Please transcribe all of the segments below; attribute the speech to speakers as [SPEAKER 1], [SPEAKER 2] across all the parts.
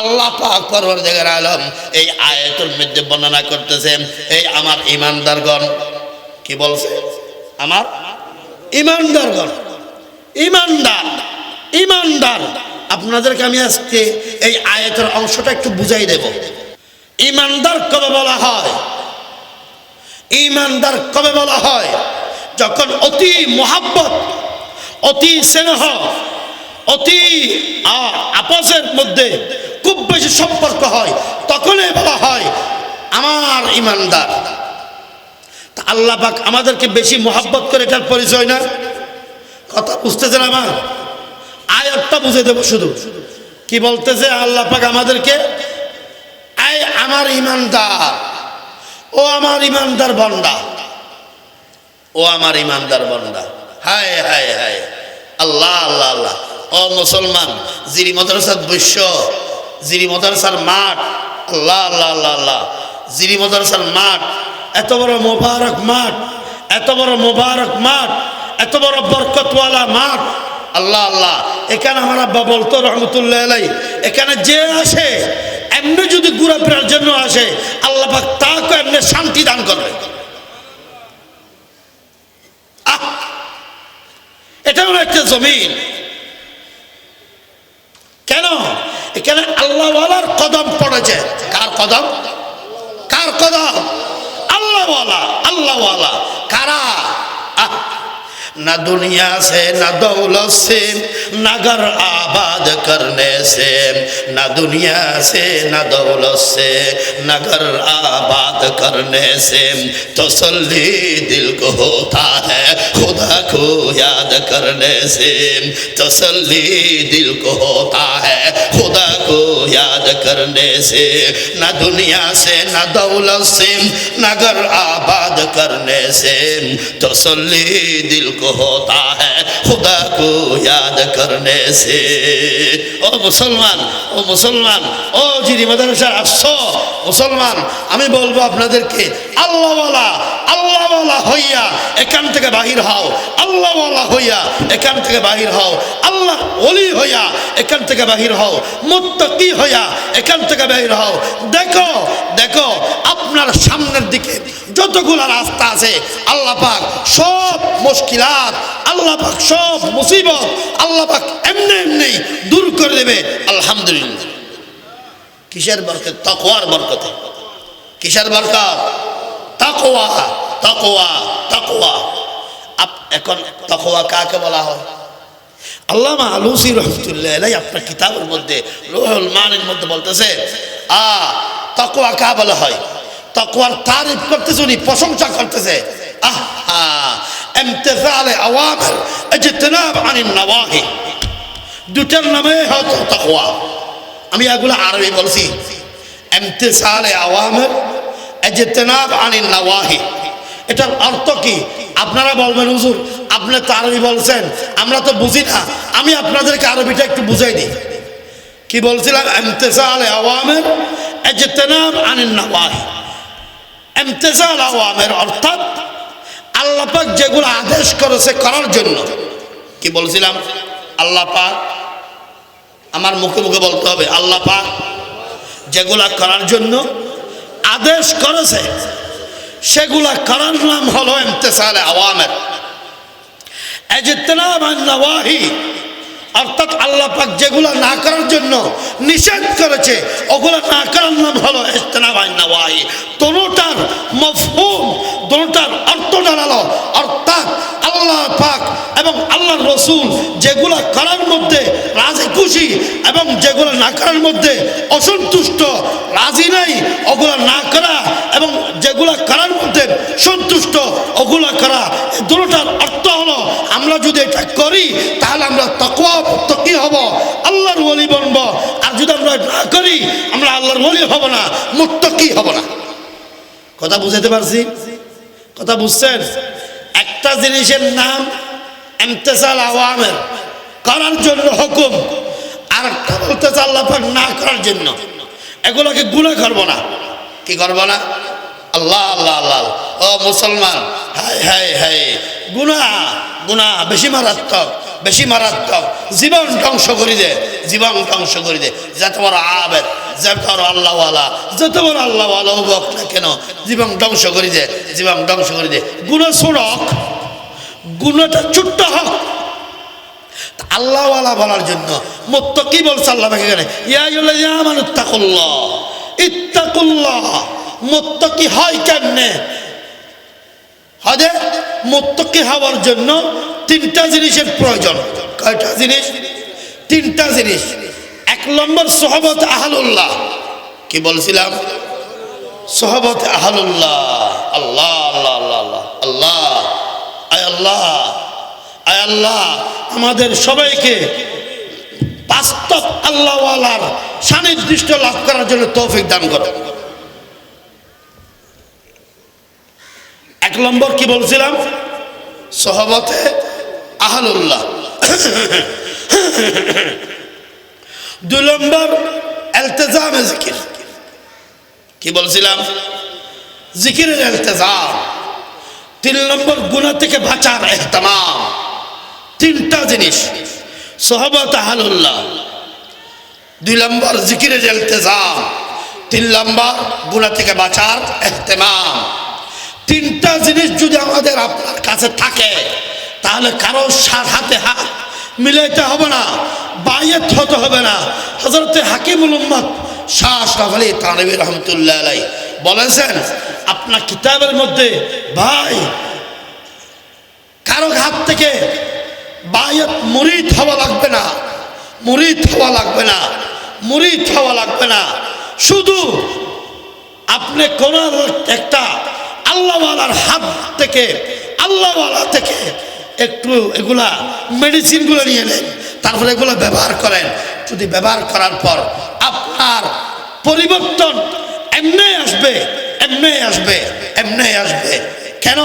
[SPEAKER 1] আল্লাহ পাক পরওয়ারদিগার আলম এই আয়াতের মধ্যে বর্ণনা করতেছেন এই আমার ইমানদারগণ, কি বলছে? আমার ইমানদারগণ, ইমানদার ইমানদার। আপনাদেরকে আমি আজকে এই আয়াতের অংশটা একটু বুঝাই দেব। ইমানদার কবে বলা হয়? ইমানদার কবে বলা হয়? যখন অতি মোহাব্বত, অতি স্নেহ অতি আপসের মধ্যে খুব বেশি সম্পর্ক হয়, তখনই বলা হয়, আমার ইমানদার। আল্লাহ পাক আমাদেরকে বেশি মোহাব্বত করে এটার পরিচয় না? কথা বুঝতেছেন আমার? আয়াতটা বুঝে দেবো শুধু। কি বলতেছে আল্লাহ পাক আমাদেরকে? আয় আমার ইমানদার। ও আমার ইমানদার বন্ডা ও আমার ইমানদার বন্ডা হায় হায় হায়। আল্লাহ আল্লাহ আল্লাহ। ও মুসলমান জিরি মাদ্রাসার বৈশ্য জিরি মাদ্রাসার মাঠ, আল্লাহ আল্লাহ আল্লাহ আল্লাহ। জিরি মাদ্রাসার মাঠ, এত বড় মোবারক মাঠ, এত বড় মোবারক মাঠ, এত বড় বরকতওয়ালা মাঠ। আল্লাহ আল্লাহ, এখানে আমার আব্বা বলতো রহমতুল্লাহ আলাই এখানে যে আসে, এমনি যদি ঘুরাফেরার জন্য আসে, আল্লাহ তাকে এমনি শান্তি দান আহ! এটা হলো একটা জমিন। কেন? এখানে আল্লাহওয়ালার কদম পড়েছে। কার কদম? কার কদম? আল্লাহওয়ালা আল্লাহওয়ালা। কারা! ना दुनिया से, ना दौलत से, ना घर आबाद करने से, ना दुनिया से, ना दौलत से, ना घर आबाद करने से तसल्ली दिल को होता है, खुदा को याद करने से तसल्ली दिल को होता है, खुदा को याद करने से ना दुनिया से ना दौलत से ना घर आबाद करने से तसल्ली दिल को होता है खुदा को याद करने से ও মুসলমান ও মুসলমান ও জিরি মাদারসার আসছো মুসলমান আমি বলবো আপনাদেরকে আল্লাহওয়ালা আল্লাহওয়ালা হইয়া এখান থেকে বাহির হও আল্লাহওয়ালা হইয়া এখান থেকে বাহির হও আল্লাহ ওলি হইয়া এখান থেকে বাহির হও মুত্তাকি হইয়া এখান থেকে বাহির হও। দেখো দেখো, আপনার সামনের দিকে যতগুলো রাস্তা আছে, আল্লাহ পাক সব মুশকিলাত, আল্লাহ পাক সব মুসিবত, আল্লাহ পাক এমনি এমনি দূর করে দেবে। আলহামদুলিল্লাহ। কিসের বরকত? তাকওয়ার বরকতে। কিসের বরকত? তাকওয়া তাকওয়া তাকওয়া। আপ এখন তাকওয়া কাকে বলা হয়? আল্লামা আলুসি রহমতুল্লাহ আলাই আপনার কিতাবের মধ্যে, রোহুল মানের মধ্যে বলতেছে, আ, তাকওয়া কা বলা হয়? তাকওয়ার তারিফ করতেছে উনি, প্রশংসা করতেছে। আহা ইমতিসাল আওয়ামির ইজতিনাব আনিন নওয়াহি। দুটার নামে হয়তো তাকওয়া। আমি এগুলো আরবি বলছি। ইমতিসাল আওয়ামির ইজতিনাব আনিন নওয়াহি। এটার অর্থ কি? আপনারা বলবেন, হুজুর আপনি তো আরবি বলছেন, আমরা তো বুঝি না। আমি আপনাদেরকে আরবিটা একটু বুঝাই দিই। কি বলছিলাম? ইমতিসাল আওয়ামির ইজতিনাব আনিন নওয়াহি ইমতিসাল আওয়ামির অর্থাৎ আল্লাহ পাক যেগুলো আদেশ করেছে করার জন্য। কি বলছিলাম? আল্লাহ পাক, আমার মুখে মুখে বলতে হবে, আল্লাহ পাক যেগুলা করার জন্য আদেশ করেছে, সেগুলা করার নাম হলো ইমতেসালে আওয়ামের। অর্থাৎ আল্লাহ না করার জন্য নিষেধ করেছে, ওগুলা না নাম আল্লাহ এবং আল্লাহ রসুল যেগুলা করার মধ্যে রাজি খুশি এবং যেগুলো না করার মধ্যে অসন্তুষ্ট, রাজি নাই, ওগুলা না করা এবং যেগুলা করার মধ্যে সন্তুষ্ট, ওগুলা করা এই দুটোটার অর্থ আমরা যদি এটা করি, তাহলে আমরা তকওয়া তকি হব? আল্লাহর বলি বনব। আর যদি আমরা না করি, আমরা আল্লাহর বলি হব না মুত্তকি হব না? কথা বুঝাতে পারছি? কথা বুঝছেন? একটা জিনিসের নাম এমতেসাল আওয়ামের, করার জন্য হুকুম। আর একটা বলতেছে আল্লাহ না করার জন্য। এগুলোকে গুণা করব না। কি করব না? আল্লাহ আল্লাহ আল্লাহ। ও মুসলমান, হাই হাই হাই। গুণা গুণা বেশি মারাত্মক বেশি মারাত্মক। জীবন ধ্বংস করে দে, জীবন ধ্বংস করে দে। যত বড় আবেদ, যত বড় আল্লাহওয়ালা, যত বড় আল্লাহওয়ালা হোক না কেন, জীবন ধ্বংস করে দে, জীবন ধ্বংস করে দে। গুণ সুরক গুণটা ছোট্ট হোক। আল্লাহওয়ালা বলার জন্য মত্ত কি বলছে আল্লাহ এখানে ইয়ামান ইত্তাকুল্লাহ ইত্তাকুল্লাহ। মত্ত কি হয় কেমনে? হদে, মোত্তকি হওয়ার জন্য তিনটা জিনিসের প্রয়োজন। কয়টা জিনিস? তিনটা জিনিস। এক নম্বর সহবত আহলুল্লাহ। কি বলছিলাম? সহবত আহলুল্লাহ। আল্লাহ আল্লাহ আল্লাহ আল্লাহ আল্লাহ, আয় আল্লাহ আয় আল্লাহ। আমাদের সবাইকে বাস্তব আল্লাহওয়ালার সানির্দিষ্ট লাভ করার জন্য তৌফিক দান করো। এক নম্বর কি বলছিলাম? সহবতে আহলুল্লাহ। দুই নম্বর এলতেজামে জিকির। কি বলছিলাম? জিকিরের এলতেজাম। তিন নম্বর গুণা থেকে বাঁচার এহতামাম। তিনটা জিনিস। সহবত আহলুল্লাহ। দুই নম্বর জিকিরের এলতেজাম। তিন নম্বর গুণা থেকে বাঁচার এহতেমাম। তিনটা জিনিস যদি আমাদের আপনার কাছে থাকে, তাহলে কারও সার হাতে হাত মিলাইতে হবে না বাইয়েত হতে হবে না। হজরতে হাকিমুল উম্মদ শাহ আশরাফ আলী তানবী রহমতুল্লাহ আলাই বলেছেন, আপনার কিতাবের মধ্যে, ভাই, কারও হাত থেকে বাইয়ত মুরিদ হওয়া লাগবে না, মুরিদ হওয়া লাগবে না, মুরিদ হওয়া লাগবে না। শুধু আপনি কোন একটা আল্লাহওয়ালার হাত থেকে, আল্লাহওয়ালা থেকে একটু এগুলা মেডিসিনগুলো নিয়ে নেন, তারপরে এগুলো ব্যবহার করেন। যদি ব্যবহার করার পর আপনার পরিবর্তন এমনি আসবে এমনি আসবে এমনি আসবে। কেন?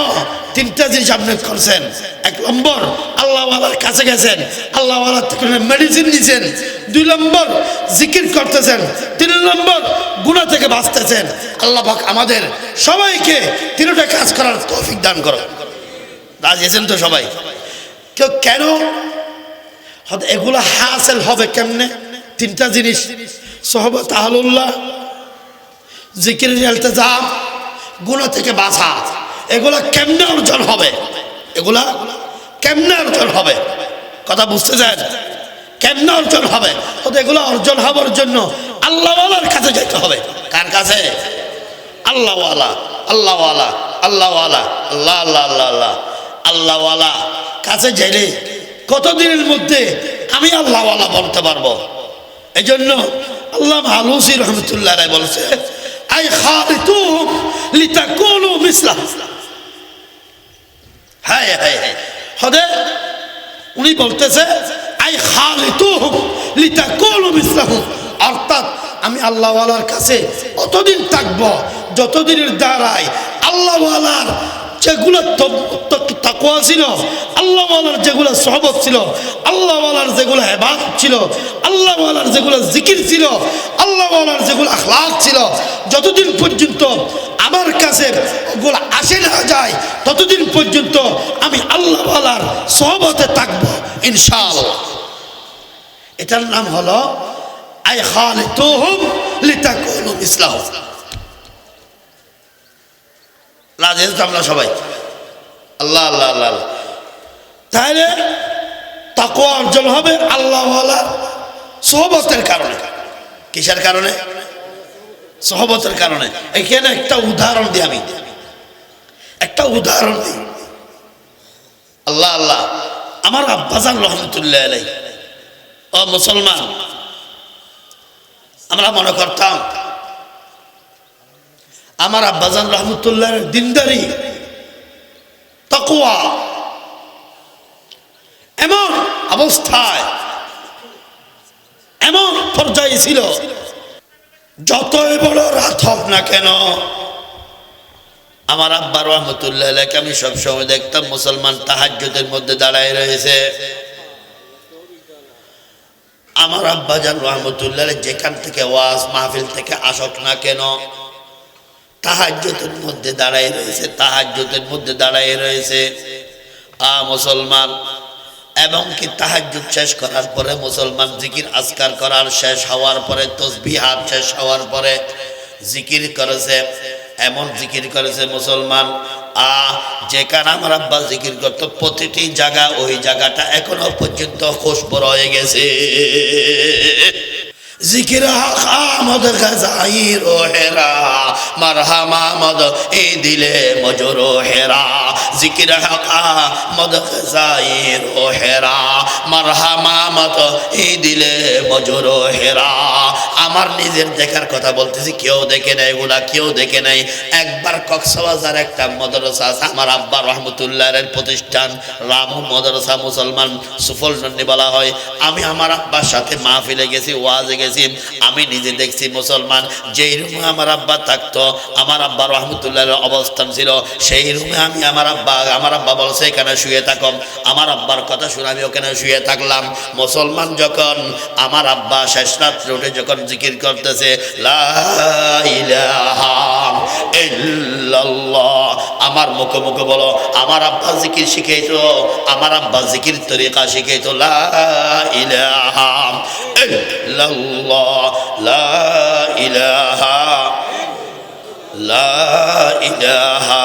[SPEAKER 1] তিনটা জিনিস আপনি করছেন। এক নম্বর, আল্লাহওয়ালার কাছে গেছেন। আল্লাহওয়ালার থেকে মেডিসিন নিছেন। দুই নম্বর, জিকির করতেছেন। তিন নম্বর গুণা থেকে বাঁচতেছেন। আল্লাহ আমাদের সবাইকে তিনটা কাজ করার তৌফিক দান করো রাজিয়েছেন তো সবাই? কেউ কেন? এগুলো হাসেল হবে কেমনে? তিনটা জিনিস। সহবত আহলুল্লাহ, জিকিরের এলতেজাম গুণা থেকে বাঁচা। এগুলা কেমনে অর্জন হবে? এগুলা কেমনে অর্জন হবে? কথা বুঝতে চান কেমনে অর্জন হবে? এগুলো অর্জন হবার জন্য আল্লাহওয়ালার কাছে যেতে হবে। কার কাছে? আল্লাহওয়ালা আল্লাহওয়ালা আল্লাহওয়ালা, আল্লাহ আল্লাহ আল্লাহ আল্লাহ, আল্লাহওয়ালা। কাছে গেলে কতদিনের মধ্যে আমি আল্লাহওয়ালা বলতে পারব? এই জন্য আল্লাহ আলুসি রহমতুল্লাহ রায় বলছে, আই খালিতু লিতাকুনু মিসলা। হ্যাঁ হ্যাঁ হ্যাঁ। উনি বলতেছে, আই খালিতু লিতাকুনু মিসলাহু অর্থাৎ আমি আল্লাহওয়ালার কাছে অতদিন থাকব, যতদিনের দ্বারায় আল্লাহওয়ালার যেগুলো তাকুয়া ছিল, আল্লাহওয়ালার যেগুলো সহবত ছিল, আল্লাহওয়ালার যেগুলো হেবাদ ছিল, আল্লাহওয়ালার যেগুলো জিকির ছিল, আল্লাহওয়ালার যেগুলো আখলাক ছিল, যতদিন পর্যন্ত আমার কাছে ওগুলো আসে না যায়, ততদিন পর্যন্ত আমি আল্লাহ আল্লাহওয়ালার সহবতে থাকব ইনশাল এটার নাম হলো, আই খাল তোহম লিতাকুনু ইসলাম আমরা সবাই। আল্লাহ আল্লাহ আল্লাহ আল্লাহ। তাহলে তাকো অর্জন হবে আল্লাহওয়ালা সহবতের কারণে। কিসের কারণে? সহবতের কারণে। এখানে একটা উদাহরণ দিই আমি। একটা উদাহরণ দিই। আল্লাহ আল্লাহ, আমার আব্বাজান রহমতুল্লাহ আলাই ও মুসলমান, আমরা মনে করতাম, আমার আব্বাজান রহমতুল্লাহ দিনদারি তকুয়া এমন অবস্থায়, এমন পর্যায়ে ছিল যতই বড় রাত হোক না কেন, আমার আব্বা রহমতুল্লাহ আমি সবসময় দেখতাম মুসলমান তাহাজ্যদের মধ্যে দাঁড়ায় রয়েছে। আমার আব্বাজান রহমতুল্লাহ আলাই যেখান থেকে ওয়াজ মাহফিল থেকে আসক না কেন তাহাজ্যতের মধ্যে দাঁড়ায় রয়েছে তাহাজ্যতের মধ্যে দাঁড়ায় রয়েছে। আ মুসলমান এবং কি তাহাজ্জুদ শেষ করার পরে মুসলমান জিকির আজকার করার শেষ হওয়ার পরে তসবিহাত শেষ হওয়ার পরে জিকির করেছে, এমন জিকির করেছে মুসলমান আ যেখানে আমার আব্বা জিকির করতো, প্রতিটি জায়গা, ওই জায়গাটা এখনও পর্যন্ত খুশবু রয়ে গেছে। জিকির আমদ মারহামা মদ এ দিলে মজুর হেরা। জিকির হক আমদ গজাইর ও হেরা, মারহামা মদ এ দিলে মজুর ও হেরা। আমার নিজের দেখার কথা বলতেছি, কেউ দেখে নাই এগুলা কেউ দেখে নাই। একবার কক্সবাজার একটা মদরসা আছে, আমার আব্বা রহমতুল্লাহের প্রতিষ্ঠান, রাম মদরসা, মুসলমান সুফল নন্দী বলা হয়। আমি আমার আব্বার সাথে মাহফিলে গেছি, ওয়াজে গেছি, আমি নিজে দেখছি মুসলমান। যেই রুমে আমার আব্বা থাকতো, আমার আব্বা রহমতুল্লাহের অবস্থান ছিল, সেই রুমে আমি আমার আব্বা আমার আব্বা বলছে, এখানে শুয়ে থাকম আমার আব্বার কথা শুনে আমি ওখানে শুয়ে থাকলাম। মুসলমান যখন, আমার আব্বা শেষ রাত্রে উঠে যখন জিকির করতেছে আমার মুখে মুখে বলো, আমার আব্বা জিকির শিখাইতো, আমার আব্বা জিকির তরিকা লা ইলাহা লা ইলাহা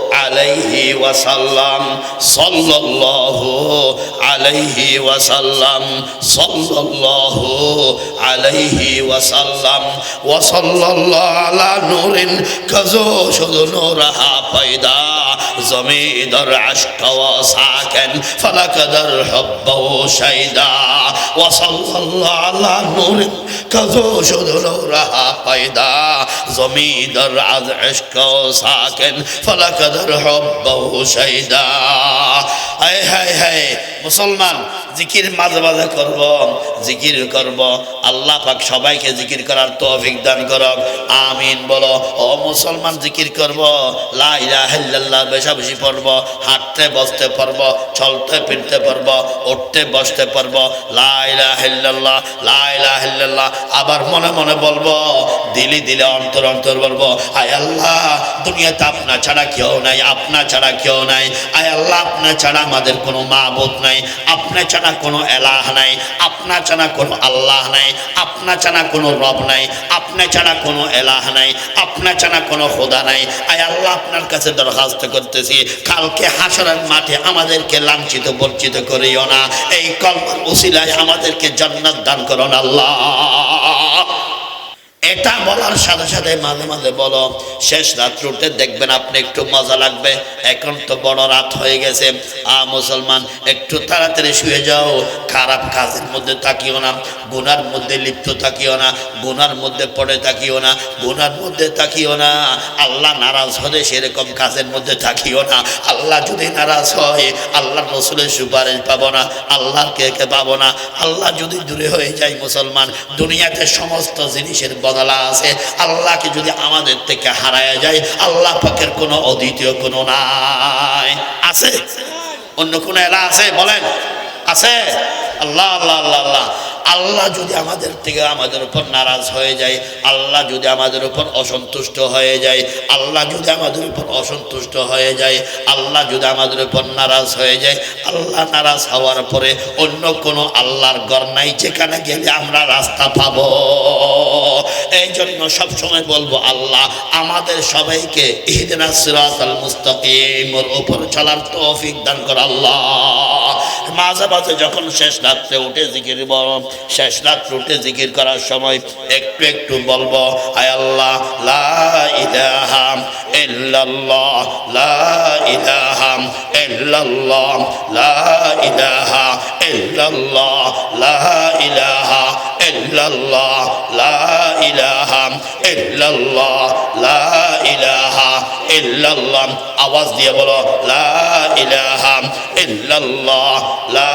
[SPEAKER 1] আলাইহি ওয়াসাল্লাম সাল্লাল্লাহু আলাইহি ওয়াসাল্লাম সাল্লাল্লাহু আলাইহি ওয়াসাল্লাম ওয়া সাল্লাল্লাহু আলা নূরিন কাজো শুধু নূরহা পয়দা জমিদর আশক ওয়া সাকেন ফলাকদর হব্বু শাইদা ওয়া সাল্লাল্লাহু আলা নূরিন কাজো শুধু নূরহা زميدر عن عشقه ساكن فلقد حبه شيدا اي هاي هاي مسلمان জিকির মাঝে মাঝে করব, জিকির করব। আল্লাহ পাক সবাইকে জিকির করার তৌফিক দান করব আমিন বলো, ও মুসলমান জিকির করব, লা ইলাহা ইল্লাল্লাহ বেশা বেশি পড়ব, হাঁটতে বসতে পারব চলতে ফিরতে পারব উঠতে বসতে পারব লা ইলাহা ইল্লাল্লাহ, লা ইলাহা ইল্লাল্লাহ। আবার মনে মনে বলব, দিলি দিলে অন্তর অন্তর বলব, আয় আল্লাহ, দুনিয়াতে আপনা ছাড়া কেউ নাই, আপনা ছাড়া কেউ নাই। আয় আল্লাহ, আপনা ছাড়া আমাদের কোনো মাবুদ নাই। আপনা ছাড়া কোনো এলাহ নাই আপনা ছাড়া কোনো আল্লাহ নাই আপনা ছাড়া কোনো রব নাই আপনা ছাড়া কোনো এলাহ নাই আপনা ছাড়া কোনো খোদা নাই। আয় আল্লাহ, আপনার কাছে দরখাস্ত করতেছি, কালকে হাসরের মাঠে আমাদেরকে লাঞ্ছিত, বঞ্চিত করিও না। এই কলমার উসিলায় আমাদেরকে জান্নাত দান করুন আল্লাহ। এটা বলার সাথে সাথে মাঝে মাঝে বলো, শেষ রাত্রে উঠে দেখবেন আপনি একটু মজা লাগবে। এখন তো বড় রাত হয়ে গেছে। আ, মুসলমান, একটু তাড়াতাড়ি শুয়ে যাও। খারাপ কাজের মধ্যে তাকিও না, গুনার মধ্যে লিপ্ত থাকিও না, গুনার মধ্যে পড়ে থাকিও না, গুনার মধ্যে তাকিও না। আল্লাহ নারাজ হলে সেরকম কাজের মধ্যে থাকিও না। আল্লাহ যদি নারাজ হয় আল্লাহ রসুলের সুপারিশ পাবো না, আল্লাহর কে কে পাবো না। আল্লাহ যদি দূরে হয়ে যায় মুসলমান, দুনিয়াতে সমস্ত জিনিসের বদলা আছে। আল্লাহকে যদি আমাদের থেকে হারায় যায়, আল্লাহ পাকের কোনো অদ্বিতীয় কোনো নাই। আছে? অন্য কোনো এলা আছে? বলেন। আছে? আল্লাহ আল্লাহ আল্লাহ আল্লাহ। আল্লাহ যদি আমাদের থেকে আমাদের উপর নারাজ হয়ে যায়, আল্লাহ যদি আমাদের উপর অসন্তুষ্ট হয়ে যায়, আল্লাহ যদি আমাদের উপর অসন্তুষ্ট হয়ে যায়, আল্লাহ যদি আমাদের উপর নারাজ হয়ে যায়, আল্লাহ নারাজ হওয়ার পরে অন্য কোনো আল্লাহর গর নাই যেখানে গেলে আমরা রাস্তা পাব। এই জন্য সবসময় বলব, আল্লাহ আমাদের সবাইকে ইহদিনা সিরাতাল মুস্তাকিমের উপর চলার তৌফিক দান কর আল্লাহ। মাঝে মাঝে যখন শেষ রাত্রে উঠে জিকির বল শেষ রাত্রে উঠে জিকির করার সময় একটু একটু বলব আয় আল্লাহ, লা ইলাহা ইল্লাল্লাহ, লা লা ইলাহা আওয়াজ দিয়ে বলো, লা ইলাহা ইল্লাল্লাহ, লা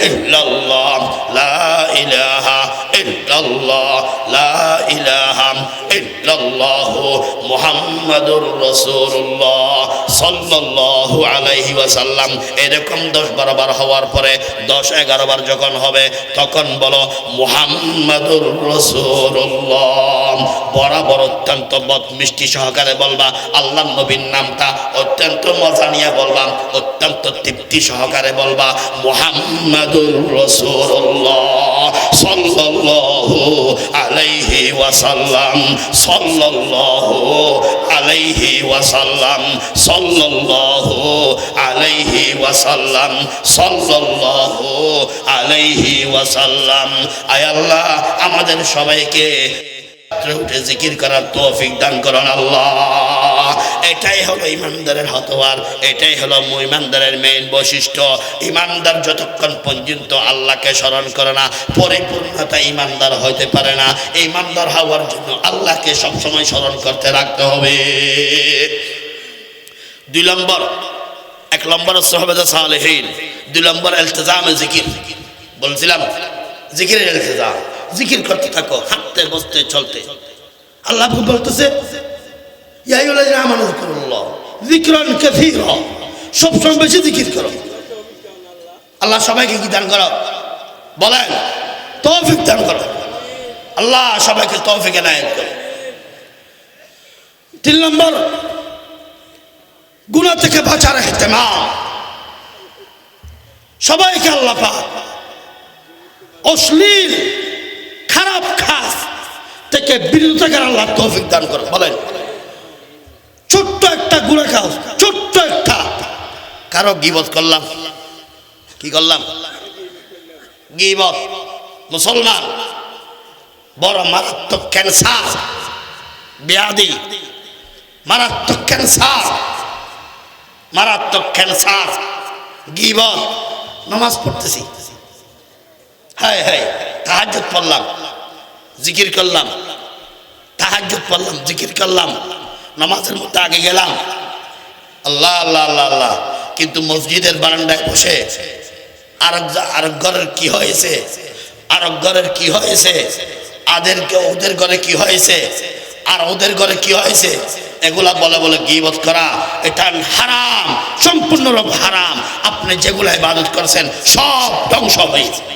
[SPEAKER 1] ইল্লাল্লাহ লা ইলাহা ইল্লাল্লাহ, লা ইলাহা ইল্লাল্লাহ মুহাম্মাদুর রাসূলুল্লাহ সাল্লাল্লাহু আলাইহি ওয়াসাল্লাম। এরকম দশ বারো বার হওয়ার পরে দশ এগারো বার যখন হবে, তখন বলো মুহাম্মাদুর রাসূলুল্লাহ। বরাবর অত্যন্ত বদ মিষ্টি সহকারে বলবা, আল্লাহ নবীর নামটা অত্যন্ত মজা নিয়ে বলবা, অত্যন্ত তৃপ্তি সহকারে বলবা, মুহাম্মাদুর রাসূলুল্লাহ। সাল্লাল্লাহু আলাইহি ওয়াসাল্লাম, সাল্লাল্লাহু আলাইহি ওয়াসাল্লাম, সাল্লাল্লাহু আলাইহি ওয়াসাল্লাম, সাল্লাল্লাহু আলাইহি ওয়াসাল্লাম। আয় আল্লাহ, আমাদের সবাইকে উঠে জিকির করার তৌফিক দান করুন আল্লাহ। এটাই হলো ইমানদারের হতোয়ার এটাই হলো ইমানদারের মেইন বৈশিষ্ট্য। ইমানদার যতক্ষণ পর্যন্ত আল্লাহকে স্মরণ করে না, পরিপূর্ণতা ইমানদার হইতে পারে না। ইমানদার হওয়ার জন্য আল্লাহকে সবসময় স্মরণ করতে রাখতে হবে। দুই নম্বর, এক নম্বর সোহবেদা সালেহীন, দুই নম্বর এলতেজামে জিকির। বলছিলাম, জিকিরের এলতেজাম জিকির করতে থাকো, হাঁটতে, বসতে, চলতে। আল্লাহ বলতেছে জিক্রন কাসীর। সব সময় বেশি জিকির করো। আল্লাহ সবাইকে কি দান করো? বলেন, তৌফিক দান করো। আল্লাহ সবাইকে তৌফিক এনায়েত করো। তিন নম্বর গুণা থেকে বাঁচার এহতেমাম সবাইকে আল্লাহ পাক অশ্লীল, খারাপ খাস থেকে বিরত থাকার আল্লাহ তৌফিক দান করো। বলেন। ছোট্ট একটা গুণা খাও, ছোট্ট একটা। কারও গিবত করলাম? কি করলাম? গিবত। মুসলমান, বড় মারাত্মক ক্যান্সার ব্যাধি। মারাত্মক ক্যান্সার মারাত্মক ক্যান্সার গিবত। নামাজ পড়তেছি। হায় হায়, তাহাজ্জুদ পড়লাম, জিকির করলাম। তাহাজ্জুদ পড়লাম, জিকির করলাম। নামাজের মধ্যে আগে গেলাম। আল্লাহ আল্লাহ আল্লাহ আল্লাহ। কিন্তু মসজিদের বারান্দায় বসে আরেক আরেক ঘরের কি হয়েছে? আরেক ঘরের কি হয়েছে? আদেরকে ওদের ঘরে কি হয়েছে? আর ওদের ঘরে কি হয়েছে? এগুলা বলে বলে গিবত করা। এটা হারাম, সম্পূর্ণরূপ হারাম। আপনি যেগুলা ইবাদত করছেন, সব ধ্বংস হয়েছে